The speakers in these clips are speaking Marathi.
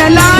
la la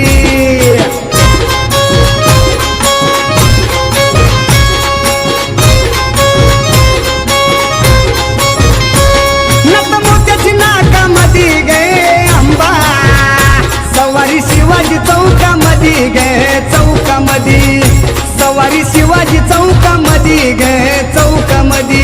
शिवाजी चौकामध्ये गे चौकामध्ये. सवारी शिवाजी चौकामध्ये गे चौकामध्ये.